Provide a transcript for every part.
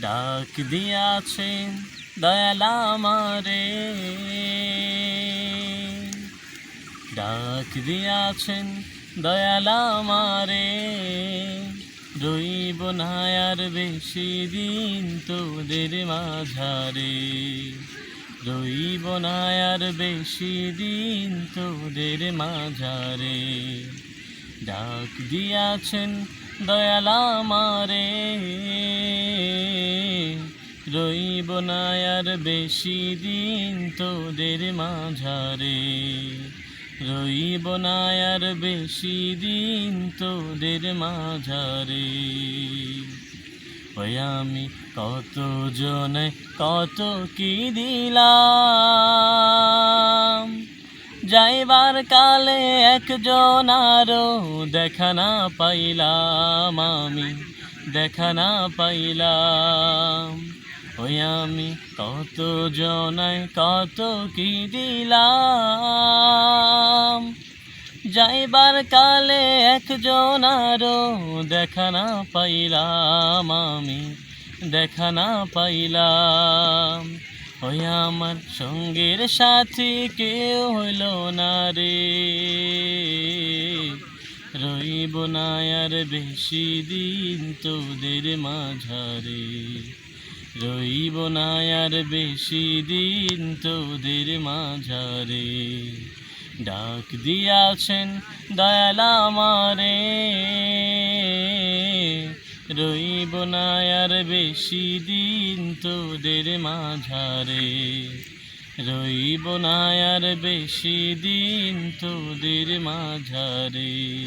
ডাক দিয়াছেন দয়াল আমারে। ডাক দিয়াছেন দয়াল আমারে। রইব না আর বেশি দিন তোদের মাঝারে। রইব না আর বেশি দিন তোদের মাঝারে। ডাক দিয়াছেন দয়াল আমারে। রইব না আর বেশি দিন তোদের মাঝারে। রইব না আর বেশি দিন তোদের মাঝারে। ওই আমি কত জনে কত কি দিলাম? যাইবার কালে একজন আরও দেখা না পাইলাম আমি, দেখা না পাইলাম। আমি কত জনায় কত কি দিলাম? যাইবার কালে একজন আরও দেখা না পাইলাম, আমি দেখা না পাইলাম। ওই আমার সঙ্গের সাথী কেউ হইল না রে। রইব না আর বেশি দিন তোদের মাঝারে। রইব না আর বেশি দিন তোদের মাঝারে। ডাক দিয়াছেন দয়াল আমারে। রইব না আর বেশি দিন তোদের মাঝারে। রইব না আর বেশি দিন তোদের মাঝারে।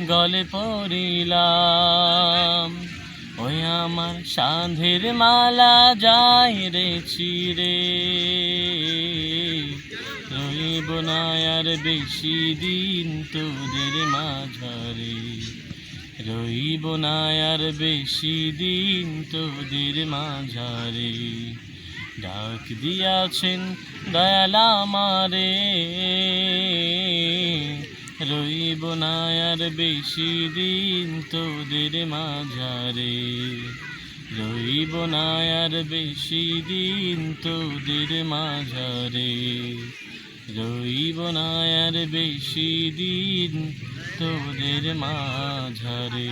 গলে পড়িলাম। ওই আমার সান্ধের মালা যাই রে চিরে রইব না আর বেশি দিন তোদের মাঝারে। রইব না আর বেশি দিন তোদের মাঝারে। ডাক দিয়াছেন দয়াল আমারে। রইব না আর বেশি দিন তোদের মাঝারে। রইব না আর বেশি দিন তোদের মাঝারে। রইব না আর বেশি দিন তোদের মাঝারে।